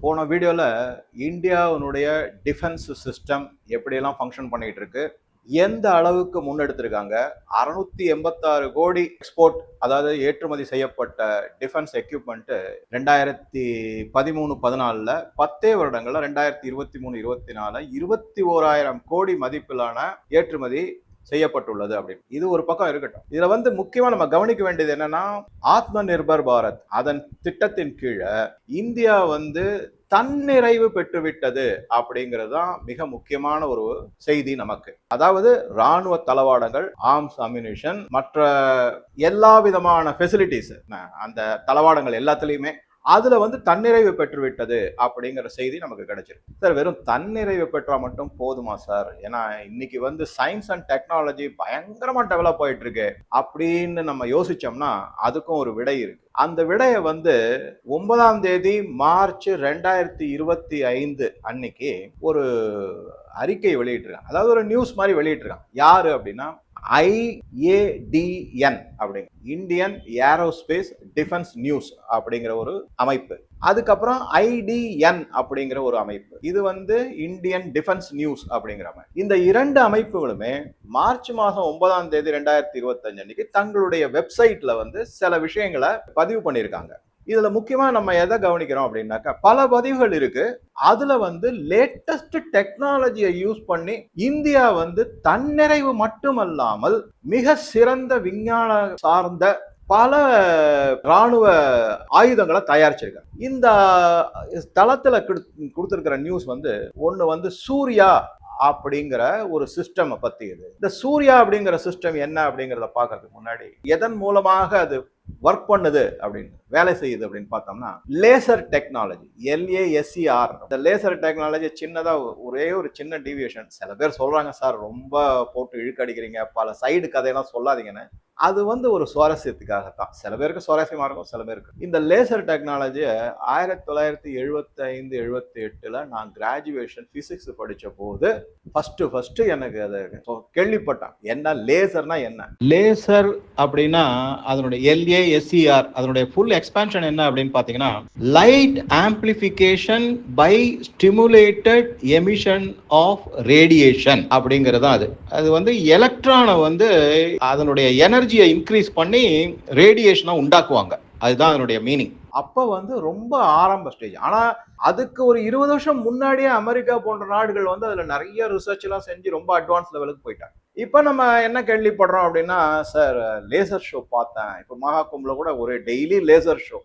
போன வீடியோவில் இந்தியாவினுடைய டிஃபென்ஸ் சிஸ்டம் எப்படியெல்லாம் ஃபங்க்ஷன் பண்ணிட்டு இருக்கு எந்த அளவுக்கு முன்னெடுத்திருக்காங்க அறுநூத்தி எண்பத்தாறு கோடி எக்ஸ்போர்ட் அதாவது ஏற்றுமதி செய்யப்பட்ட டிஃபென்ஸ் எக்யூப்மெண்ட்டு ரெண்டாயிரத்தி பதிமூணு பதினாலில் பத்தே வருடங்களில் ரெண்டாயிரத்தி இருபத்தி மூணு இருபத்தி நாலு இருபத்தி ஓராயிரம் கோடி மதிப்பிலான ஏற்றுமதி செய்யப்பட்டுள்ளது அப்படின்னு. இது ஒரு பக்கம் இருக்கட்டும். இதுல வந்து முக்கியமா நம்ம கவனிக்க வேண்டியது என்னன்னா ஆத்ம நிர்பர் பாரத் அதன் திட்டத்தின் கீழே இந்தியா வந்து தன்னிறைவு பெற்றுவிட்டது அப்படிங்கிறது தான் மிக முக்கியமான ஒரு செய்தி நமக்கு. அதாவது ராணுவ தளவாடங்கள் ஆர்ம்ஸ் அம்யூனிஷன் மற்ற எல்லா விதமான ஃபெசிலிட்டிஸ் அந்த தளவாடங்கள் எல்லாத்துலேயுமே அதுல வந்து தன்னிறைவு பெற்றுவிட்டது அப்படிங்கிற செய்தி நமக்கு கிடைச்சிருக்கு. சார் வெறும் தன்னிறைவு பெற்றா மட்டும் போதுமா சார்? ஏன்னா இன்னைக்கு வந்து சயின்ஸ் அண்ட் டெக்னாலஜி பயங்கரமா டெவலப் ஆயிட்டு இருக்கு அப்படின்னு நம்ம யோசிச்சோம்னா அதுக்கும் ஒரு விடை இருக்கு. அந்த விடையை வந்து ஒன்பதாம் தேதி மார்ச் ரெண்டாயிரத்தி இருபத்தி ஐந்து அன்னைக்கு ஒரு அறிக்கை வெளியிட்டிருக்காங்க. அதாவது ஒரு நியூஸ் மாதிரி வெளியிட்டிருக்காங்க. யாரு அப்படின்னா ஐஏடிஎன் அப்படிங்க. இந்தியன் ஏரோஸ்பேஸ் டிஃபென்ஸ் நியூஸ் அப்படிங்கிற ஒரு அமைப்பு. அதுக்கப்புறம் ஐடிஎன் அப்படிங்கிற ஒரு அமைப்பு. இது வந்து இந்தியன் டிஃபென்ஸ் நியூஸ் அப்படிங்கிற அமைப்பு இந்த இரண்டு அமைப்புகளுமே மார்ச் மாதம் ஒன்பதாம் தேதி ரெண்டாயிரத்தி இருபத்தஞ்சு அன்னைக்கு தங்களுடைய வெப்சைட்ல வந்து சில விஷயங்களை பதிவு பண்ணியிருக்காங்க. இதுல முக்கியமா நம்ம எதை கவனிக்கிறோம் அப்படின்னாக்கா பல பதிவுகள் இருக்கு. அதுல வந்து லேட்டஸ்ட் டெக்னாலஜியை யூஸ் பண்ணி இந்தியா வந்து தன்னிறைவு மட்டுமல்லாமல் மிக சிறந்த விஞ்ஞான சார்ந்த பல ராணுவ ஆயுதங்களை தயாரிச்சிருக்காங்க இந்த தளத்துல கொடுத்துருக்கிற நியூஸ் வந்து ஒன்று வந்து சூர்யா அப்படிங்கிற ஒரு சிஸ்டம் பத்தி இது இந்த சூர்யா அப்படிங்கிற சிஸ்டம் என்ன அப்படிங்கிறத பார்க்கறதுக்கு முன்னாடி எதன் மூலமாக அது ஒர்க் பண்ணுது அப்படின்னு வேலை செய்யுது அப்படின்னு பார்த்தோம்னா லேசர் டெக்னாலஜி எல்ஏஎஸ்சிஆர் இந்த லேசர் டெக்னாலஜி சின்னதாக ஒரே ஒரு சின்ன டிவியேஷன் சில பேர் சொல்கிறாங்க சார் ரொம்ப போட்டு இழுக்கடிக்கிறீங்க. பல சைடு கதையெல்லாம் சொல்லாதீங்கன்னு. அது வந்து ஒரு சுவாரஸ்யத்துக்காகத்தான். சில பேருக்கு சுவாரஸ்யமாக இருக்கும் சில பேருக்கு. இந்த லேசர் டெக்னாலஜியை ஆயிரத்தி தொள்ளாயிரத்தி எழுபத்தைந்து எழுபத்தி எட்டில் நான் கிராஜுவேஷன் ஃபிசிக்ஸ் படித்த போது ஃபஸ்ட்டு ஃபஸ்ட்டு எனக்கு அதை கேள்விப்பட்டேன். என்ன லேசர்னா என்ன? லேசர் அப்படின்னா அதனுடைய எல்ஏ எல்ஏஎஸ்சிஆர் அதனுடைய ஃபுல் எக்ஸ்பான்ஷன் என்ன அப்படின்னு பாத்தீங்கன்னா light amplification by stimulated emission of radiation அப்படிங்கிறது அது. அது வந்து எலக்ட்ரானை வந்து அதனுடைய எனர்ஜியை இன்க்ரீஸ் பண்ணி ரேடியேஷனை உண்டாக்குவாங்க. அதுதான் அதனுடைய மீனிங் அப்போ வந்து ரொம்ப ஆரம்ப ஸ்டேஜ் ஆனால் அதுக்கு ஒரு இருபது வருஷம் முன்னாடியே அமெரிக்கா போன்ற நாடுகள் வந்து அதில் நிறைய ரிசர்ச் எல்லாம் செஞ்சு ரொம்ப அட்வான்ஸ் லெவலுக்கு போயிட்டாங்க. இப்போ நம்ம என்ன கேள்விப்படுறோம் அப்படின்னா சார் லேசர் ஷோ பார்த்தேன். இப்போ மகாகும்பில் கூட ஒரு டெய்லி லேசர் ஷோ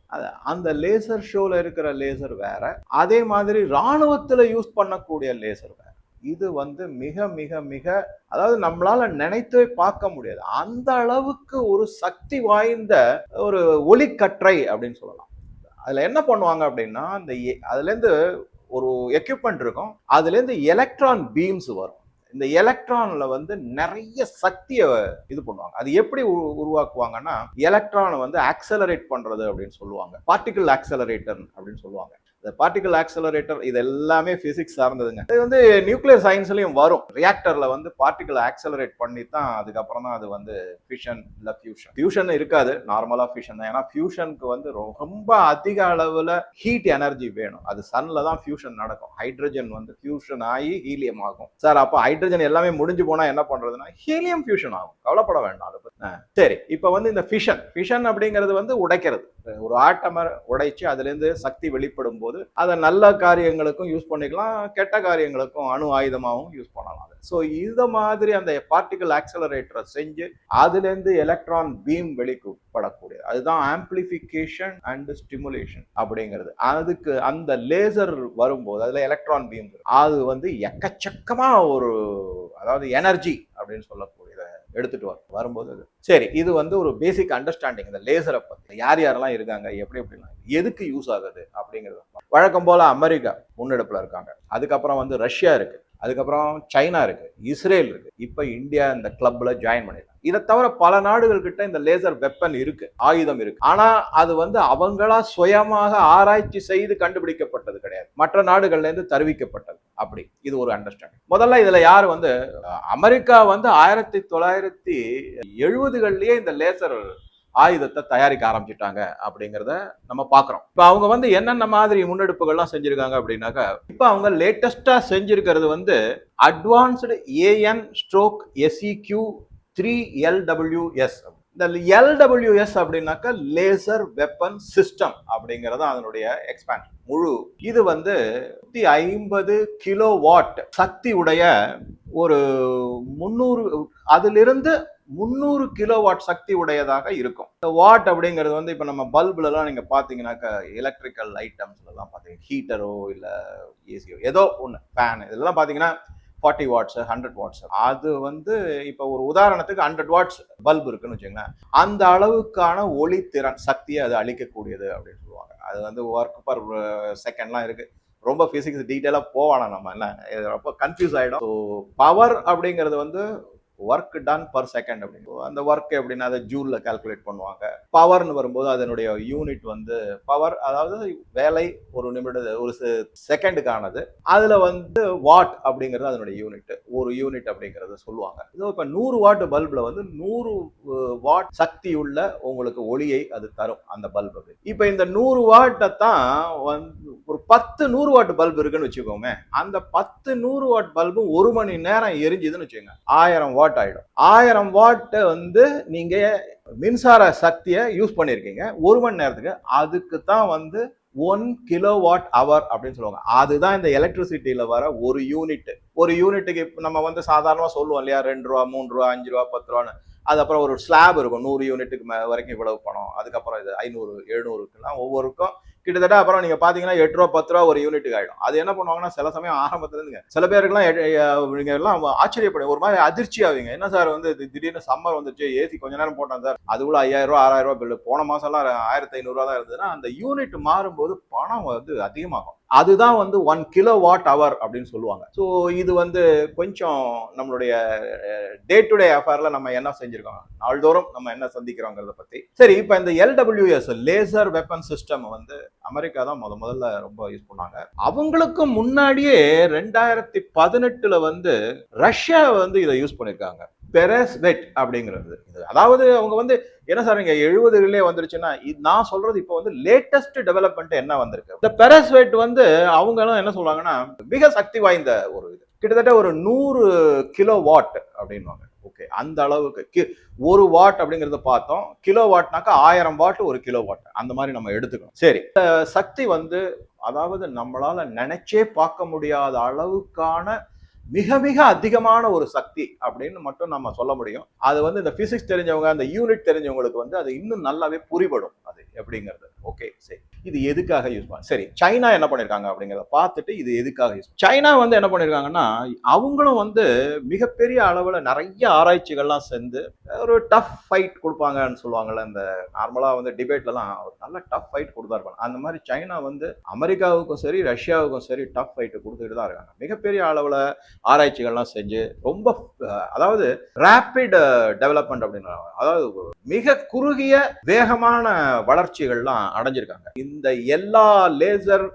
அந்த லேசர் ஷோவில் இருக்கிற லேசர் வேற. அதே மாதிரி ராணுவத்தில் யூஸ் பண்ணக்கூடிய லேசர் வேற. இது வந்து மிக மிக மிக அதாவது நம்மளால நினைத்தே பார்க்க முடியாது. அந்த அளவுக்கு ஒரு சக்தி வாய்ந்த ஒரு ஒளிக்கற்றை அப்படின்னு சொல்லலாம். அதில் என்ன பண்ணுவாங்க அப்படின்னா இந்த அதுலேருந்து ஒரு எக்யூப்மெண்ட் இருக்கும். அதுலேருந்து எலக்ட்ரான் பீம்ஸ் வரும். இந்த எலக்ட்ரானில் வந்து நிறைய சக்தியை இது பண்ணுவாங்க. அது எப்படி உருவாக்குவாங்கன்னா எலக்ட்ரானை வந்து ஆக்சலரேட் பண்ணுறது அப்படின்னு சொல்லுவாங்க. பார்ட்டிகல் ஆக்சலரேட்டர் அப்படின்னு சொல்லுவாங்க. இந்த பார்ட்டிகல் ஆக்சலரேட்டர் இது எல்லாமே பிசிக்ஸ் சார்ந்ததுங்க. இது வந்து நியூக்ளியர் சயின்ஸ்லையும் வரும். ரியாக்டர்ல வந்து பார்ட்டிகல் ஆக்சலரேட் பண்ணி தான் அதுக்கப்புறம் தான் அது வந்து ஃபியூஷன் இல்ல ஃபியூஷன் ஃபியூஷன் இருக்காது. நார்மலா ஃபியூஷன் தான். ஏன்னா ஃபியூஷனுக்கு வந்து ரொம்ப அதிக அளவுல ஹீட் எனர்ஜி வேணும். அது சன்ல தான் ஃபியூஷன் நடக்கும். ஹைட்ரஜன் வந்து ஃபியூஷன் ஆகி ஹீலியம் ஆகும். சார் அப்போ ஹைட்ரஜன் எல்லாமே முடிஞ்சு போனா என்ன பண்றதுன்னா ஹீலியம் ஃபியூஷன் ஆகும். கவலைப்பட வேண்டாம். அதை பத்தி சரி. இப்போ வந்து இந்த ஃபிஷன் ஃபிஷன் அப்படிங்கிறது வந்து உடைக்கிறது. ஒரு ஆட்டமை உடைச்சு அதுலேருந்து சக்தி வெளிப்படும் போது அதை நல்ல காரியங்களுக்கும் யூஸ் பண்ணிக்கலாம் கெட்ட காரியங்களுக்கும் அணு ஆயுதமாகவும் யூஸ் பண்ணலாம். ஸோ இந்த மாதிரி அந்த பார்ட்டிகல் ஆக்சலரேட்டரை செஞ்சு அதுலேருந்து எலக்ட்ரான் பீம் வெளிப்படக்கூடியது அதுதான் ஆம்பிளிஃபிகேஷன் அண்ட் ஸ்டிமுலேஷன் அப்படிங்கிறது. அதுக்கு அந்த லேசர் வரும்போது அதில் எலக்ட்ரான் பீம் அது வந்து எக்கச்சக்கமாக ஒரு அதாவது எனர்ஜி அப்படின்னு சொல்லக்கூடிய எடுத்துட்டு வரும் வரும்போது அது. சரி இது வந்து ஒரு பேசிக் அண்டர்ஸ்டாண்டிங் இந்த லேசரை பற்றி யார் யாரெல்லாம் இருக்காங்க? எப்படி எப்படிலாம் எதுக்கு யூஸ் ஆகுது? அப்படிங்கிறது வழக்கம் போல் அமெரிக்கா முன்னெடுப்பில் இருக்காங்க. அதுக்கப்புறம் வந்து ரஷ்யா இருக்குது அதுக்கப்புறம் சைனா இருக்கு இஸ்ரேல் இருக்கு. இப்போ இந்தியா இந்த கிளப்ல ஜாயின் பண்ணிடலாம் இதை தவிர பல நாடுகள் கிட்ட இந்த லேசர் வெப்பன் இருக்கு ஆயுதம் இருக்கு. ஆனா அது வந்து அவங்களா சுயமாக ஆராய்ச்சி செய்து கண்டுபிடிக்கப்பட்டது கிடையாது. மற்ற நாடுகள்ல இருந்து தருவிக்கப்பட்டது அப்படி. இது ஒரு அண்டர்ஸ்டாண்டிங் முதல்ல இதுல யார் வந்து அமெரிக்கா வந்து ஆயிரத்தி தொள்ளாயிரத்தி எழுபதுகள்லயே இந்த லேசர் ஆயுதத்தை தயாரிக்க ஆரம்பிச்சிட்டாங்க அப்படிங்கிறத நம்ம பார்க்குறோம். இப்போ அவங்க வந்து என்னென்ன மாதிரி முன்னெடுப்புகள்லாம் செஞ்சுருக்காங்க அப்படின்னாக்கா இப்போ அவங்க லேட்டஸ்ட்டாக செஞ்சுருக்கிறது வந்து advanced AN stroke SEQ three LWS இந்த எல்டபிள்யூஎஸ் அப்படின்னாக்கா லேசர் வெப்பன் சிஸ்டம் அப்படிங்கிறது அதனுடைய எக்ஸ்பேன்ஷன் முழு இது வந்து நூற்றி ஐம்பது கிலோ வாட் சக்தி உடைய ஒரு முந்நூறு அதிலிருந்து முந்நூறு கிலோ வாட் சக்தி உடையதாக இருக்கும். இந்த வாட் அப்படிங்கிறது வந்து இப்போ நம்ம பல்புலலாம் நீங்கள் பார்த்தீங்கன்னாக்கா எலக்ட்ரிக்கல் ஐட்டம்ஸ்லாம் பார்த்தீங்கன்னா ஹீட்டரோ இல்லை ஏசியோ ஏதோ ஒன்று ஃபேன் இதெல்லாம் பார்த்தீங்கன்னா ஃபார்ட்டி வாட்ஸ் ஹண்ட்ரட் வாட்ஸ் அது வந்து இப்போ ஒரு உதாரணத்துக்கு ஹண்ட்ரட் வாட்ஸ் பல்ப் இருக்குன்னு வச்சுங்களேன் அந்த அளவுக்கான ஒளித்திறன் சக்தியை அது அழிக்கக்கூடியது அப்படின்னு சொல்லுவாங்க. அது வந்து ஒர்க் பர் செகண்ட்லாம் uh, இருக்குது ரொம்ப ஃபிசிக்ஸ் டீட்டெயிலாக போவானா நம்ம என்ன? ரொம்ப கன்ஃபியூஸ் ஆகிடும் ஸோ பவர் அப்படிங்கிறது வந்து ஒர்க் டன் பர் செகண்ட் அப்படின்னு. அந்த ஒர்க் எப்படின்னா அதை ஜூலில் கால்குலேட் பண்ணுவாங்க. பவர்னு வரும்போது அதனுடைய யூனிட் வந்து பவர் அதாவது வேலை ஒரு நிமிட ஒரு செகண்டுக்கானது அதில் வந்து வாட் அப்படிங்கிறது அதனுடைய யூனிட் ஒரு யூனிட் அப்படிங்கிறத சொல்லுவாங்க. இதோ இப்போ நூறு வாட் பல்பில் வந்து நூறு வாட் சக்தி உள்ள உங்களுக்கு ஒளியை அது தரும் அந்த பல்பு இப்போ இந்த நூறு வாட்டை தான் வந்து ஒரு பத்து நூறு வாட் பல்பு இருக்குன்னு வச்சுக்கோங்க அந்த பத்து நூறு வாட் பல்பும் ஒரு மணி நேரம் எரிஞ்சுதுன்னு வச்சுக்கோங்க. ஆயிரம் வாட் ஆயிடும். ஆயிரம் வாட்டு வந்து நீங்க மின்சார சக்தியை யூஸ் பண்ணியிருக்கீங்க ஒரு மணி நேரத்துக்கு அதுக்கு தான் வந்து ஒன் கிலோ வாட் அவர் அப்படின்னு சொல்லுவாங்க. அதுதான் இந்த எலக்ட்ரிசிட்டியில வர ஒரு யூனிட் ஒரு யூனிட்டுக்கு இப்போ நம்ம வந்து சாதாரணமா சொல்லுவோம் இல்லையா? ரெண்டு ரூபா மூணு ரூபா அஞ்சு ரூபா பத்து ரூபான்னு. அதுக்கப்புறம் ஒரு ஸ்லாப் இருக்கும். நூறு யூனிட்டுக்கு வரைக்கும் இவ்வளவு பணம். அதுக்கப்புறம் இது ஐநூறு எழுநூறுக்குலாம் ஒவ்வொருக்கும் கிட்டத்தட்ட அப்புறம் நீங்க பாத்தீங்கன்னா எட்டு ரூபா பத்து ரூபா ஒரு யூனிட்டுக்கு ஆயிடும். அது என்ன பண்ணுவாங்கன்னா சில சமயம் ஆரம்பத்துல இருந்துங்க. சில பேருக்குலாம் நீங்க எல்லாம் ஆச்சரியப்படும் ஒரு மாதிரி அதிர்ச்சி ஆவீங்க என்ன சார் வந்து திடீர்னு சம்மர் வந்துச்சு ஏசி கொஞ்ச நேரம் போட்டேன் சார். அதுக்குள்ள ஐயாயிரம் ரூபா ஆறாயிரம் ரூபா பில்லு போன மாசம் எல்லாம் ஆயிரத்தி ஐநூறு ரூபா தான் இருந்ததுன்னா அந்த யூனிட் மாறும்போது பணம் வந்து அதிகமாகும். அதுதான் வந்து ஒன் கிலோ வாட் அவர் அப்படின்னு சொல்லுவாங்க. ஸோ இது வந்து கொஞ்சம் நம்மளுடைய டே டு டே அஃபேர்ல நம்ம என்ன செஞ்சிருக்கோம்? நாள்தோறும் நம்ம என்ன சந்திக்கிறோங்கிறத பத்தி. சரி இப்போ இந்த எல்டபிள்யூஎஸ் லேசர் வெப்பன் சிஸ்டம் வந்து அமெரிக்கா தான் முத முதல்ல ரொம்ப யூஸ் பண்ணாங்க. அவங்களுக்கு முன்னாடியே ரெண்டாயிரத்தி பதினெட்டுல வந்து ரஷ்யா வந்து இதை யூஸ் பண்ணியிருக்காங்க பெரஸ்வெட் அப்படிங்கிறது. இது அதாவது அவங்க வந்து என்ன சார் நீங்க எழுபதுகளே வந்துருச்சுன்னா இது நான் சொல்றது இப்போ வந்து லேட்டஸ்ட் டெவலப்மெண்ட் என்ன வந்திருக்கு? இந்த பெரஸ்வெட் வந்து அவங்களும் என்ன சொல்றாங்கன்னா மிக சக்தி வாய்ந்த ஒரு இது. கிட்டத்தட்ட ஒரு நூறு கிலோ வாட் அப்படின்வாங்க ஓகே அந்த அளவுக்கு கி- ஒரு வாட் அப்படிங்கிறத பார்த்தோம். கிலோ வாட்னாக்கா ஆயிரம் வாட் ஒரு கிலோ வாட் அந்த மாதிரி நம்ம எடுத்துக்கணும். சரி. இந்த சக்தி வந்து அதாவது நம்மளால நினைச்சே பார்க்க முடியாத அளவுக்கான மிக மிக அதிகமான ஒரு சக்தி அப்படின்னு மட்டும் நம்ம சொல்ல முடியும். அது வந்து இந்த பிசிக்ஸ் தெரிஞ்சவங்க அந்த யூனிட் தெரிஞ்சவங்களுக்கு வந்து அது இன்னும் நல்லாவே புரிபடும் அது எப்படிங்கிறது ஓகே சரி. இது எதுக்காக யூஸ் பண்ண சரி சைனா என்ன பண்ணியிருக்காங்க அப்படிங்கிறத பார்த்துட்டு இது எதுக்காக யூஸ் சைனா வந்து என்ன பண்ணியிருக்காங்கன்னா அவங்களும் வந்து மிகப்பெரிய அளவில் நிறைய ஆராய்ச்சிகள்லாம் சேர்ந்து ஒரு டஃப் ஃபைட் கொடுப்பாங்கன்னு சொல்லுவாங்கல்ல இந்த நார்மலாக வந்து டிபேட்லலாம் ஒரு நல்ல டஃப் ஃபைட் கொடுத்தா இருப்பாங்க. அந்த மாதிரி சைனா வந்து அமெரிக்காவுக்கும் சரி ரஷ்யாவுக்கும் சரி டஃப் ஃபைட்டு கொடுத்துட்டு தான் இருக்காங்க. மிகப்பெரிய அளவில் ஆராய்ச்சிகள்லாம் செஞ்சு ரொம்ப அதாவது ரேப்பிட் டெவலப்மெண்ட் அப்படின்னு அதாவது மிக குறுகிய வேகமான வளர்ச்சிகள்லாம் அடைஞ்சிருக்காங்க. இந்த இந்த எல்லா லேசர்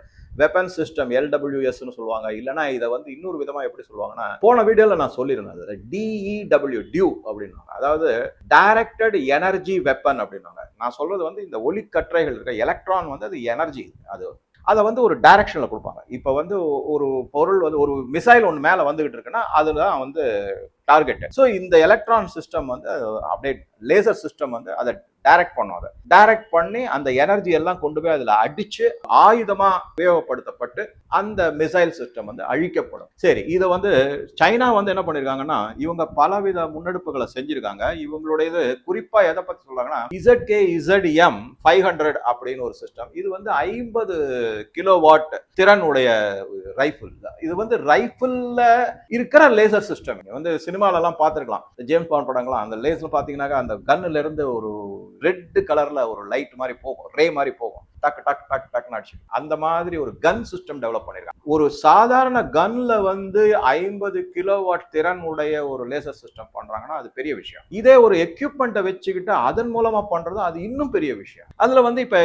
வெப்பன் சிஸ்டம் எல்டபிள்யூஎஸ்னு சொல்லுவாங்க. இல்லைன்னா இதை வந்து இன்னொரு விதமாக எப்படி சொல்லுவாங்கன்னா போன வீடியோவில் நான் சொல்லியிருந்தேன் அது. டிஇடபிள்யூ டியூ அப்படின்னாங்க. அதாவது டைரக்டட் எனர்ஜி வெப்பன் அப்படின்னாங்க. நான் சொல்றது வந்து இந்த ஒளிக்கற்றைகள் இருக்க எலக்ட்ரான் வந்து அது எனர்ஜி அது அதை வந்து ஒரு டைரக்ஷனில் கொடுப்பாங்க. இப்போ வந்து ஒரு பொருள் வந்து ஒரு மிசைல் ஒன்று மேலே வந்துகிட்டு இருக்குன்னா அதுதான் வந்து டார்கெட் ஸோ இந்த எலக்ட்ரான் சிஸ்டம் வந்து அப்படியே லேசர் சிஸ்டம் வந்து அதை டைரக்ட் பண்ணும் அதை. டைரக்ட் பண்ணி அந்த எனர்ஜி எல்லாம் கொண்டு போய் அதில் அடித்து ஆயுதமாக உபயோகப்படுத்தப்பட்டு அந்த மிசைல் சிஸ்டம் வந்து அழிக்கப்படும். சரி இதை வந்து சைனா வந்து என்ன பண்ணியிருக்காங்கன்னா இவங்க பலவித முன்னெடுப்புகளை செஞ்சுருக்காங்க. இவங்களுடையது குறிப்பாக எதை பற்றி சொல்கிறாங்கன்னா Z K Z M five hundred அப்படின்னு ஒரு சிஸ்டம் இது வந்து ஐம்பது கிலோ வாட் திறன் உடைய ரைஃபிள் இது வந்து ரைஃபிளில் இருக்கிற லேசர் சிஸ்டம் வந்து சினிமாலெலாம் பார்த்துருக்கலாம். ஜேம்ஸ் பாண்ட் படங்கள்லாம் அந்த லேசர் பார்த்தீங்கன்னாக்கா அந்த கன்னுலேருந்து ஒரு ரெட் கலர்ல ஒரு லைட் மாதிரி போகும் ரே மாதிரி போகும். டக் டக் டக் டக்னு அடிச்சு அந்த மாதிரி ஒரு கன் சிஸ்டம் டெவலப் பண்ணிருக்காங்க. ஒரு சாதாரண கன்ல வந்து ஐம்பது கிலோ வாட் திறன் உடைய ஒரு லேசர் சிஸ்டம் பண்றாங்கன்னா அது பெரிய விஷயம். இதே ஒரு எக்யூப்மெண்ட்டை வச்சுக்கிட்டு அதன் மூலமா பண்றது அது இன்னும் பெரிய விஷயம். அதுல வந்து இப்ப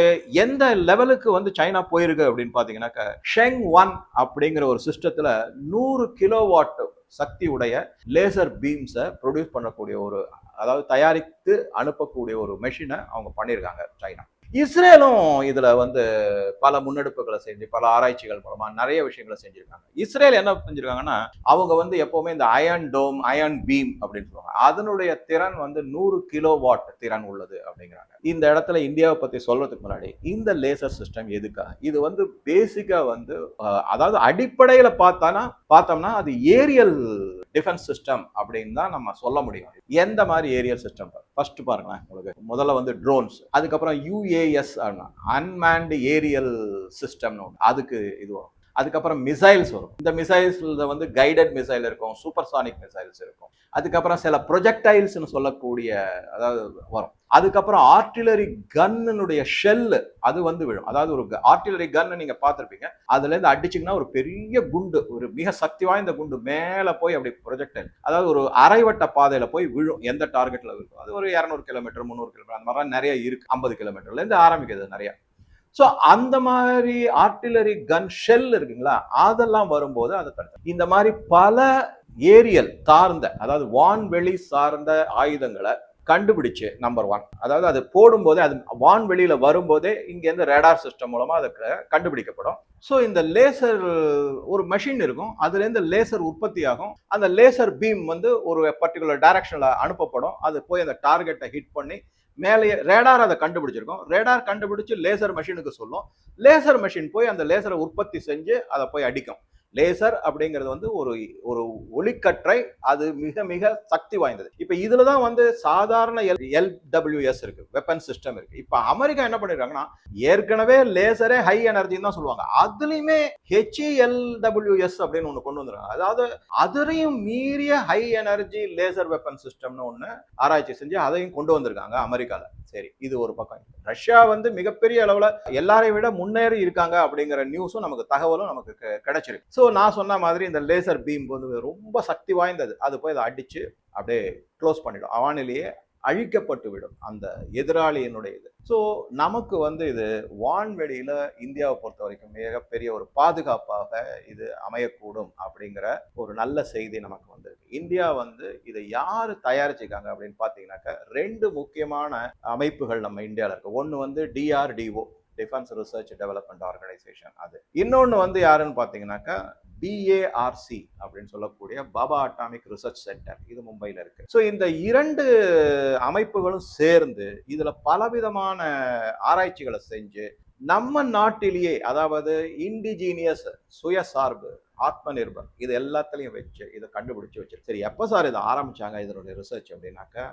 எந்த லெவலுக்கு வந்து சைனா போயிருக்கு அப்படின்னு பாத்தீங்கன்னாக்க ஷெங் ஒன் அப்படிங்கிற ஒரு சிஸ்டத்துல நூறு கிலோ வாட் சக்தி உடைய லேசர் பீம்ஸை ப்ரொடியூஸ் பண்ணக்கூடிய ஒரு அதாவது தயாரித்து அனுப்பக்கூடிய ஒரு மெஷினை அவங்க பண்ணியிருக்காங்க சைனா. இஸ்ரேலும் இதுல வந்து பல முன்னெடுப்புகளை செஞ்சு பல ஆராய்ச்சிகள் மூலமா நிறைய விஷயங்களை செஞ்சிருக்காங்க. இஸ்ரேல் என்ன செஞ்சிருக்காங்கன்னா அவங்க வந்து எப்பவுமே இந்த அயன் டோம் அயன் பீம் அப்படின்னு சொல்லுவாங்க. அதனுடைய திறன் வந்து நூறு கிலோ வாட் திறன் உள்ளது அப்படிங்கிறாங்க. இந்த இடத்துல இந்தியாவை பத்தி சொல்றதுக்கு முன்னாடி இந்த லேசர் சிஸ்டம் எதுக்காக இது வந்து பேசிக்கா வந்து அதாவது அடிப்படையில பார்த்தானா பார்த்தோம்னா அது ஏரியல் டிஃபென்ஸ் சிஸ்டம் அப்படின்னு தான் நம்ம சொல்ல முடியும். எந்த மாதிரி ஏரியல் சிஸ்டம் ஃபர்ஸ்ட் பாருங்களேன் உங்களுக்கு. முதல்ல வந்து ட்ரோன்ஸ் அதுக்கப்புறம் யூஏஎஸ் அன்மேன்டு ஏரியல் சிஸ்டம்னு ஒன்று அதுக்கு இதுவாகும் அதுக்கப்புறம் மிசைல்ஸ் வரும். இந்த மிசைல்ஸில் வந்து கைடட் மிசைல் இருக்கும் சூப்பர்சானிக் மிசைல்ஸ் இருக்கும். அதுக்கப்புறம் சில ப்ரொஜெக்டைல்ஸ்னு சொல்லக்கூடிய அதாவது வரும். அதுக்கப்புறம் ஆர்டிலரி கன்னுடைய ஷெல்லு அது வந்து விழும். அதாவது ஒரு ஆர்டிலரி கன்னு நீங்கள் பார்த்துருப்பீங்க. அதுலேருந்து அடிச்சிங்கன்னா ஒரு பெரிய குண்டு ஒரு மிக சக்தி வாய்ந்த குண்டு மேலே போய் அப்படி ப்ரொஜெக்டைல் அதாவது ஒரு அரைவட்ட பாதையில் போய் விழும். எந்த டார்கெட்டில் இருக்கும் அது ஒரு இரநூறு கிலோமீட்டர் முந்நூறு கிலோமீட்டர் அந்த மாதிரிலாம் நிறைய இருக்குது ஐம்பது கிலோமீட்டர்லேருந்து ஆரம்பிக்கிறது ஆரம்பிக்குது ஸோ அந்த மாதிரி ஆர்டிலரி கன் ஷெல் இருக்குங்களா? அதெல்லாம் வரும்போது அதை தடுக்க இந்த மாதிரி பல ஏரியல் சார்ந்த அதாவது வான்வெளி சார்ந்த ஆயுதங்களை கண்டுபிடிச்சு நம்பர் ஒன் அதாவது அது போடும்போதே அது வான்வெளியில் வரும்போதே இங்கேருந்து ரேடார் சிஸ்டம் மூலமாக அது கண்டுபிடிக்கப்படும். ஸோ இந்த லேசர் ஒரு மெஷின் இருக்கும். அதுலேருந்து லேசர் உற்பத்தி ஆகும். அந்த லேசர் பீம் வந்து ஒரு பர்டிகுலர் டைரக்ஷனில் அனுப்பப்படும். அது போய் அந்த டார்கெட்டை ஹிட் பண்ணி மேலேயே ரேடார் அதை கண்டுபிடிச்சிருக்கும். ரேடார் கண்டுபிடிச்சு லேசர் மெஷினுக்கு சொல்லும். லேசர் மெஷின் போய் அந்த லேசரை உற்பத்தி செஞ்சு அதை போய் அடிக்கும். லேசர் அப்படிங்கிறது வந்து ஒரு ஒரு ஒளிக்கற்றை அது மிக மிக சக்தி வாய்ந்தது. இப்போ இதில் தான் வந்து சாதாரண எல் எல்டபிள்யூஎஸ் இருக்கு வெப்பன் சிஸ்டம் இருக்கு. இப்போ அமெரிக்கா என்ன பண்ணிருக்காங்கன்னா ஏற்கனவே லேசரே ஹை எனர்ஜின்னு தான் சொல்லுவாங்க. அதுலேயுமே ஹெச்இஎல்டபிள்யூஎஸ் அப்படின்னு ஒன்று கொண்டு வந்துருக்காங்க. அதாவது அதிலையும் மீறிய ஹை எனர்ஜி லேசர் வெப்பன் சிஸ்டம்னு ஒன்று ஆராய்ச்சி செஞ்சு அதையும் கொண்டு வந்திருக்காங்க அமெரிக்காவில் சரி இது ஒரு பக்கம். ரஷ்யா வந்து மிகப்பெரிய அளவில் எல்லாரையும் விட முன்னேறி இருக்காங்க அப்படிங்கிற நியூஸும் நமக்கு தகவலும் நமக்கு கிடைச்சிருக்கு. ஸோ நான் சொன்ன மாதிரி இந்த லேசர் பீம் வந்து ரொம்ப சக்தி வாய்ந்தது. அது போய் அதை அடித்து அப்படியே க்ளோஸ் பண்ணிடும். அவனிலேயே அழிக்கப்பட்டு விடும் அந்த எதிராளியினுடைய இது. ஸோ நமக்கு வந்து இது வான்வெளியில் இந்தியாவை பொறுத்த வரைக்கும் மிகப்பெரிய ஒரு பாதுகாப்பாக இது அமையக்கூடும் அப்படிங்கிற ஒரு நல்ல செய்தி நமக்கு வந்திருக்கு. இந்தியா வந்து இதை யார் தயாரிச்சிருக்காங்க அப்படின்னு பார்த்தீங்கன்னாக்கா ரெண்டு முக்கியமான அமைப்புகள் நம்ம இந்தியாவில் இருக்குது ஒன்று வந்து DRDO defence research development organisation அது. இன்னொன்று வந்து யாருன்னு பார்த்தீங்கன்னாக்கா பிஏஆர்சி அப்படின்னு சொல்லக்கூடிய பாபா அட்டாமிக் ரிசர்ச் சென்டர் இது மும்பையில் இருக்கு. ஸோ இந்த இரண்டு அமைப்புகளும் சேர்ந்து இதில் பலவிதமான ஆராய்ச்சிகளை செஞ்சு நம்ம நாட்டிலேயே அதாவது இண்டிஜீனியஸ் சுயசார்பு ஆத்ம நிர்பர் இது எல்லாத்துலேயும் வச்சு இதை கண்டுபிடிச்சு வச்சு சரி எப்போ சார் இதை ஆரம்பிச்சாங்க இதனுடைய ரிசர்ச் அப்படின்னாக்கா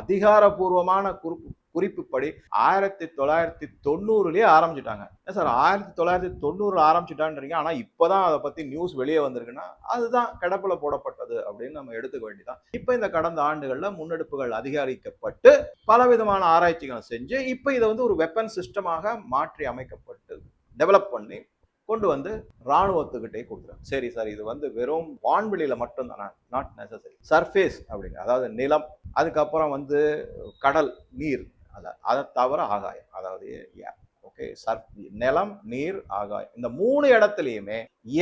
அதிகாரப்பூர்வமான குறிப்பு குறிப்புப்படி ஆயிரத்தி தொள்ளாயிரத்தி தொண்ணூறுலேயே ஆரம்பிச்சிட்டாங்க. ஏன் சார் ஆயிரத்தி தொள்ளாயிரத்தி தொண்ணூறுல ஆரம்பிச்சிட்டான்றீங்க? இப்போ தான் அதை பற்றி நியூஸ் வெளியே வந்திருக்குன்னா அதுதான் கிடப்பில் போடப்பட்டது அப்படின்னு நம்ம எடுத்துக்க வேண்டியதான் இப்போ இந்த கடந்த ஆண்டுகளில் முன்னெடுப்புகள் அதிகரிக்கப்பட்டு பலவிதமான ஆராய்ச்சிகளை செஞ்சு இப்போ இதை வந்து ஒரு வெப்பன் சிஸ்டமாக மாற்றி அமைக்கப்பட்டு டெவலப் பண்ணி கொண்டு வந்து ராணுவத்துக்கிட்டே கொடுக்குறாங்க. சரி சார் இது வந்து வெறும் வான்வெளியில மட்டும்தானா? நாட் நெசசரி சர்ஃபேஸ் அப்படிங்க அதாவது நிலம் அதுக்கப்புறம் வந்து கடல் நீர் அதை அதை தவிர ஆகாயம். அதாவது air. ஓகே சர் நிலம் நீர் ஆகாயம். இந்த மூணு இடத்துலையுமே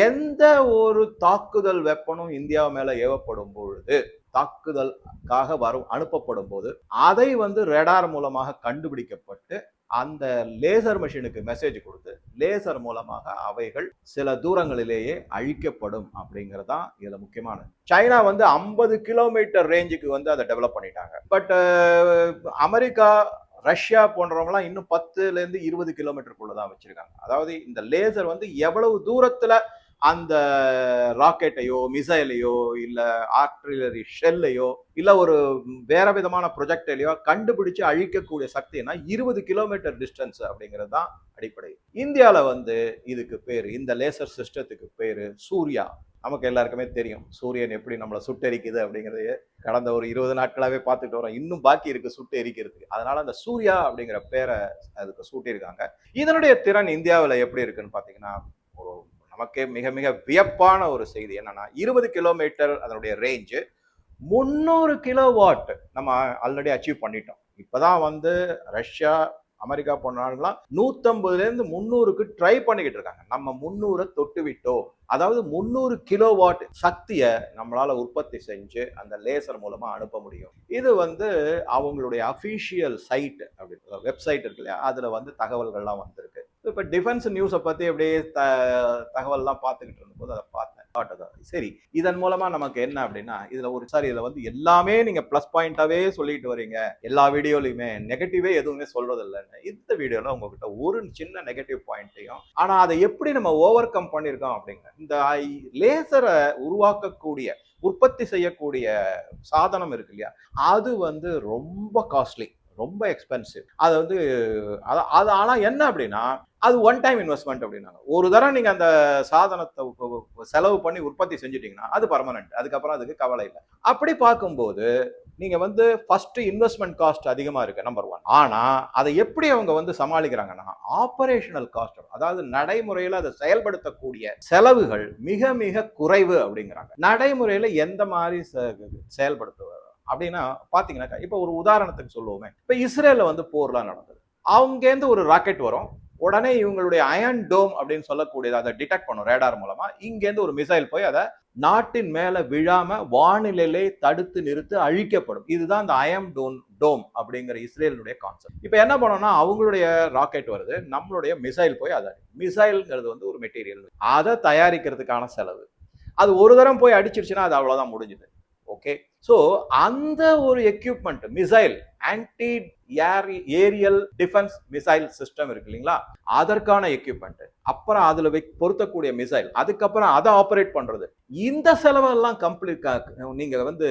எந்த ஒரு தாக்குதல் வெப்பனும் இந்தியா மேல ஏவப்படும் பொழுது தாக்குதலுக்காக வரும் அனுப்பப்படும் போது அதை வந்து ரெடார் மூலமாக கண்டுபிடிக்கப்பட்டு அந்த லேசர் மிஷினுக்கு மெசேஜ் கொடுத்து லேசர் மூலமாக அவைகள் சில தூரங்களிலேயே அழிக்கப்படும் அப்படிங்கிறது தான் இதுல முக்கியமானது. சைனா வந்து ஐம்பது கிலோமீட்டர் ரேஞ்சுக்கு வந்து அதை டெவலப் பண்ணிட்டாங்க. பட் அமெரிக்கா ரஷ்யா போன்றவங்களாம் இன்னும் பத்துலேருந்து இருபது கிலோமீட்டருக்குள்ள தான் வச்சிருக்காங்க. அதாவது இந்த லேசர் வந்து எவ்வளவு தூரத்தில் அந்த ராக்கெட்டையோ மிசைலையோ இல்லை ஆர்டிலரி ஷெல்லையோ இல்லை ஒரு வேற விதமான ப்ரொஜெக்டையோ கண்டுபிடிச்சு அழிக்கக்கூடிய சக்தினா இருபது கிலோமீட்டர் டிஸ்டன்ஸ் அப்படிங்கிறது தான் அடிப்படை. இந்தியாவில் வந்து இதுக்கு பேர் இந்த லேசர் சிஸ்டத்துக்கு பேர் சூர்யா. நமக்கு எல்லாருக்குமே தெரியும். சூரியன் எப்படி நம்மளை சுட்டெரிக்குது அப்படிங்கிறது கடந்த ஒரு இருபது நாட்களாகவே பார்த்துட்டு வரோம் இன்னும் பாக்கி இருக்குது சுட்டு எரிக்கிறதுக்கு அதனால அந்த சூர்யா அப்படிங்கிற பேரை அதுக்கு சூட்டியிருக்காங்க. இதனுடைய திறன் இந்தியாவில் எப்படி இருக்குன்னு பார்த்தீங்கன்னா ஒரு நமக்கே மிக மிக வியப்பான ஒரு செய்தி என்னன்னா இருபது கிலோமீட்டர் அதனுடைய ரேஞ்சு முந்நூறு கிலோ வாட் நம்ம ஆல்ரெடி அச்சீவ் பண்ணிட்டோம். இப்போதான் வந்து ரஷ்யா அமெரிக்கா போன நாடுகள்லாம் நூத்தம்பதுல இருந்து முந்நூறுக்கு ட்ரை பண்ணிக்கிட்டு இருக்காங்க. நம்ம முந்நூறை தொட்டு விட்டோம் அதாவது முந்நூறு கிலோ வாட் சக்தியை நம்மளால உற்பத்தி செஞ்சு அந்த லேசர் மூலமா அனுப்ப முடியும். இது வந்து அவங்களுடைய அஃபீஷியல் சைட் அப்படி வெப்சைட் இருக்கு இல்லையா? அதுல வந்து தகவல்கள்லாம் வந்திருக்கு. இப்போ டிஃபென்ஸ் நியூஸை பத்தி அப்படியே த தகவல்லாம் பார்த்துக்கிட்டு இருந்தபோது அதை பார்த்தேன். சரி இதன் மூலமா நமக்கு என்ன அப்படின்னா இதுல ஒரு சாரி இதுல வந்து எல்லாமே நீங்க ப்ளஸ் பாயிண்டாவே சொல்லிட்டு வரீங்க எல்லா வீடியோலையுமே நெகட்டிவே எதுவுமே சொல்றது இல்லைன்னு இந்த வீடியோல உங்ககிட்ட ஒரு சின்ன நெகட்டிவ் பாயிண்ட்டையும் ஆனா அதை எப்படி நம்ம ஓவர் கம் பண்ணியிருக்கோம் அப்படிங்க இந்த லேசரை உருவாக்கக்கூடிய உற்பத்தி செய்யக்கூடிய சாதனம் இருக்கு இல்லையா அது வந்து ரொம்ப காஸ்ட்லி ரொம்ப எக்ஸ்பென்சிவ் அதை வந்து அது- அது ஆனால் என்ன அப்படின்னா அது ஒன் டைம் இன்வெஸ்ட்மெண்ட் அப்படின்னாங்க. ஒரு தடவை நீங்கள் அந்த சாதனத்தை செலவு பண்ணி உற்பத்தி செஞ்சுட்டிங்கன்னா அது பர்மனெண்ட் அதுக்கப்புறம் அதுக்கு கவலை இல்லை. அப்படி பார்க்கும்போது நீங்கள் வந்து ஃபஸ்ட்டு இன்வெஸ்ட்மெண்ட் காஸ்ட் அதிகமாக இருக்கு நம்பர் ஒன் ஆனால் அதை எப்படி அவங்க வந்து சமாளிக்கிறாங்கன்னா ஆப்ரேஷனல் காஸ்ட் அதாவது நடைமுறையில் அதை செயல்படுத்தக்கூடிய செலவுகள் மிக மிக குறைவு அப்படிங்கிறாங்க. நடைமுறையில் எந்த மாதிரி செயல்படுத்துவது அப்படின்னா பார்த்தீங்கன்னாக்கா இப்போ ஒரு உதாரணத்துக்கு சொல்லுவோமே. இப்போ இஸ்ரேலில் வந்து போர்லாம் நடந்தது. அங்கேருந்து ஒரு ராக்கெட் வரும். உடனே இவங்களுடைய அயன் டோம் அப்படின்னு சொல்லக்கூடியது அதை டிடெக்ட் பண்ணும் ரேடார் மூலமா. இங்கேருந்து ஒரு மிசைல் போய் அதை நாட்டின் மேல விழாம வானிலையிலே தடுத்து நிறுத்து அழிக்கப்படும். இதுதான் இந்த அயம் டோன் டோம் அப்படிங்கிற இஸ்ரேலுடைய கான்செப்ட் இப்போ என்ன பண்ணோம்னா அவங்களுடைய ராக்கெட் வருது. நம்மளுடைய மிசைல் போய் அதை மிசைல்ங்கிறது வந்து ஒரு மெட்டீரியல் அதை தயாரிக்கிறதுக்கான செலவு. அது ஒரு தரம் போய் அடிச்சிருச்சுன்னா அது அவ்வளோதான் முடிஞ்சுது. ஓகே? ஸோ அந்த ஒரு equipment missile anti air aerial defence missile system இருக்கு இல்லைங்களா? அதற்கான எக்யூப்மெண்ட் அப்புறம் அதில் வை பொருத்தக்கூடிய மிசைல் அதுக்கப்புறம் அதை ஆப்ரேட் பண்ணுறது இந்த செலவெல்லாம் கம்ப்ளீட் நீங்கள் வந்து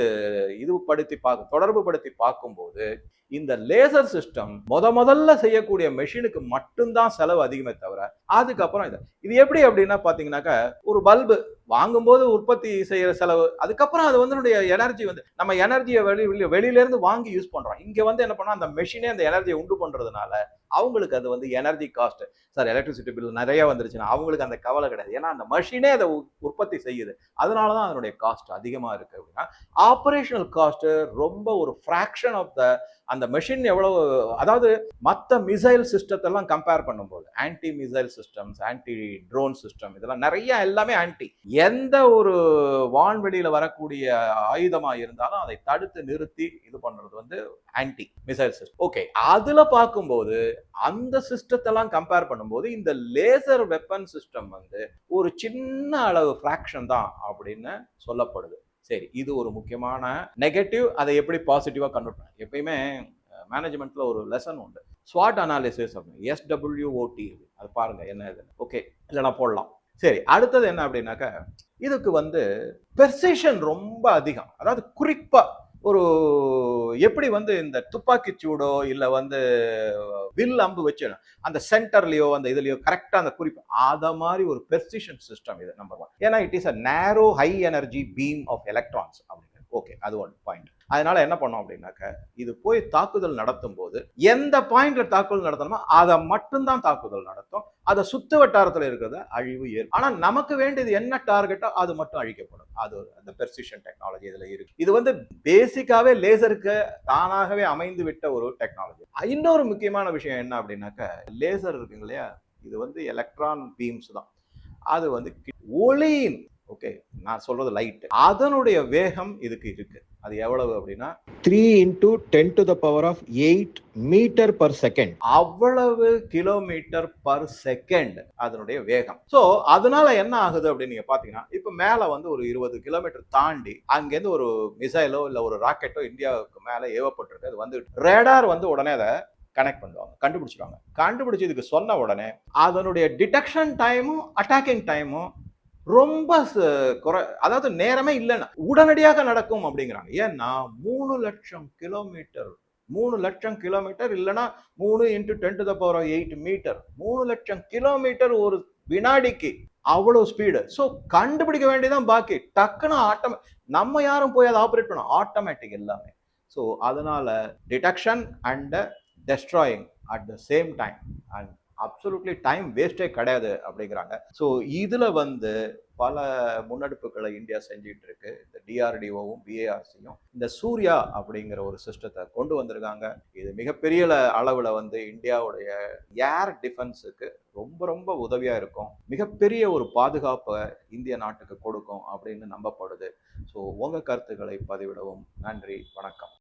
இது படுத்தி பார்க்க தொடர்பு படுத்தி பார்க்கும்போது இந்த லேசர் சிஸ்டம் முத முதல்ல செய்யக்கூடிய மெஷினுக்கு மட்டும்தான் செலவு அதிகமே தவிர அதுக்கப்புறம் இது. இது எப்படி அப்படின்னா பார்த்தீங்கன்னாக்கா ஒரு பல்பு வாங்கும்போது உற்பத்தி செய்கிற செலவு அதுக்கப்புறம் அது வந்து எனர்ஜி வந்து நம்ம எனர்ஜியை வெளி வெளியிலேருந்து வாங்கி யூஸ் பண்ணுறோம் இங்க வந்து என்ன பண்ணால் அந்த மெஷினே அந்த எனர்ஜியை உண்டு பண்றதுனால அவங்களுக்கு அது வந்து energy cost sir electricity bill நிறைய வந்துருச்சுன்னா அவங்களுக்கு அந்த கவலை கிடையாது. ஏன்னா அந்த மெஷினே அதை உற்பத்தி செய்யுது. அதனால தான் அதனுடைய காஸ்ட் அதிகமா இருக்கு அப்படின்னா ஆப்ரேஷனல் காஸ்ட் ரொம்ப ஒரு ஃப்ராக்ஷன் ஆஃப் த அந்த மெஷின் எவ்வளவு அதாவது மற்ற மிசைல் சிஸ்டத்தெல்லாம் கம்பேர் பண்ணும்போது anti missile systems anti drone system இதெல்லாம் நிறைய எல்லாமே ஆன்டி எந்த ஒரு வான்வெளியில வரக்கூடிய ஆயுதமா இருந்தாலும் அதை தடுத்து நிறுத்தி இது பண்ணுறது வந்து ஆன்டி மிசைல் சிஸ்டம் ஓகே அதுல பார்க்கும்போது அந்த சிஸ்டத்தெல்லாம் கம்பேர் பண்ணும்போது இந்த லேசர் வெப்பன் சிஸ்டம் வந்து ஒரு சின்ன அளவு ஃப்ராக்ஷன் தான் அப்படின்னு சொல்லப்படுது. சரி இது ஒரு முக்கியமான நெகட்டிவ் அதை எப்படி பாசிட்டிவாக கன்வெர்ட் பண்ண எப்பயுமே மேனேஜ்மெண்ட்ல ஒரு லெசன் உண்டு. ஸ்வாட் அனாலிசிஸ் அப்படின்னு எஸ்டபிள்யூஓடி அது பாருங்க என்ன இது ஓகே இல்லைனா போடலாம். சரி அடுத்தது என்ன அப்படின்னாக்க இதுக்கு வந்து பெர்செஷன் ரொம்ப அதிகம். அதாவது குறிப்பாக ஒரு எப்படி வந்து இந்த துப்பாக்கி சூடோ இல்ல வந்து வில் அம்பு வச்சு அந்த சென்டர்லயோ அந்த இதுலயோ கரெக்டா அந்த குறிப்பு அத மாதிரி ஒரு பெர்சிஷன் சிஸ்டம் இது நம்பர் ஒன் ஏன்னா it is a narrow high energy beam of electrons அப்படின்னு ஓகே அது ஒன் பாயிண்ட் அதனால என்ன பண்ணோம் அப்படின்னாக்க இது போய் தாக்குதல் நடத்தும் போது எந்த பாயிண்ட்ல தாக்குதல் நடத்தணுமோ அதை மட்டும்தான் தாக்குதல் நடத்தும். அதை சுத்து வட்டாரத்தில் இருக்கிறத அழிவு ஏற்படும் ஆனா நமக்கு வேண்டியது என்ன டார்கெட்டோ அது மட்டும் அழிக்கப்படும். அது ஒரு- அந்த பெர்சிஷன் டெக்னாலஜி இதுல இருக்கு. இது வந்து பேசிக்காவே லேசருக்கு தானாகவே அமைந்து விட்ட ஒரு டெக்னாலஜி இன்னொரு முக்கியமான விஷயம் என்ன அப்படின்னாக்க லேசர் இருக்குங்க இல்லையா? இது வந்து எலக்ட்ரான் பீம்ஸ் தான். அது வந்து ஒளியின் ஓகே நான் சொல்றது லைட் அதனுடைய வேகம் இதுக்கு இருக்கு. அது எவ்வளவு அப்படின்னா three into ten to the power of eight metre per second அவ்வளவு கிலோமீட்டர் பர் செகண்ட் அதனுடைய வேகம். சோ அதனால என்ன ஆகுது அப்படின்னு நீங்க பாத்தீங்கன்னா இப்ப மேல வந்து ஒரு இருபது கிலோமீட்டர் தாண்டி அங்கேருந்து ஒரு மிசைலோ இல்ல ஒரு ராக்கெட்டோ இந்தியாவுக்கு மேல ஏவப்பட்டிருக்கு. அது வந்து ரேடார் வந்து உடனே அதை கனெக்ட் பண்ணுவாங்க கண்டுபிடிச்சிருவாங்க. கண்டுபிடிச்சு இதுக்கு சொன்ன உடனே அதனுடைய டிடெக்ஷன் டைமும் அட்டாக்கிங் டைமும் ரொம்ப ச- குறை அதாவது நேரமே இல்லைன்னா உடனடியாக நடக்கும் அப்படிங்கிறாங்க. ஏன்னா மூணு லட்சம் கிலோமீட்டர் மூணு லட்சம் கிலோமீட்டர் இல்லைன்னா மூணு into ten to the power eight metre மூணு லட்சம் கிலோமீட்டர் ஒரு வினாடிக்கு அவ்வளோ ஸ்பீடு ஸோ கண்டுபிடிக்க வேண்டியதான் பாக்கி. டக்குன்னு ஆட்டோமே நம்ம யாரும் போய் அதை ஆப்ரேட் பண்ணோம் ஆட்டோமேட்டிக் எல்லாமே. ஸோ அதனால detection and destroying at the same time and absolutely time வேஸ்டே கிடையாது அப்படிங்கிறாங்க. ஸோ இதில் வந்து பல முன்னெடுப்புகளை இந்தியா செஞ்சிட்டு இருக்கு. இந்த டிஆர்டிஓவும் பிஏஆர்சியும் இந்த சூர்யா அப்படிங்கிற ஒரு சிஸ்டத்தை கொண்டு வந்திருக்காங்க. இது மிகப்பெரிய அளவில் வந்து இந்தியாவுடைய ஏர் டிஃபென்ஸுக்கு ரொம்ப ரொம்ப உதவியாக இருக்கும். மிகப்பெரிய ஒரு பாதுகாப்பை இந்திய நாட்டுக்கு கொடுக்கும் அப்படின்னு நம்பப்படுது. ஸோ உங்கள் கருத்துக்களை பதிவிடவும். நன்றி வணக்கம்.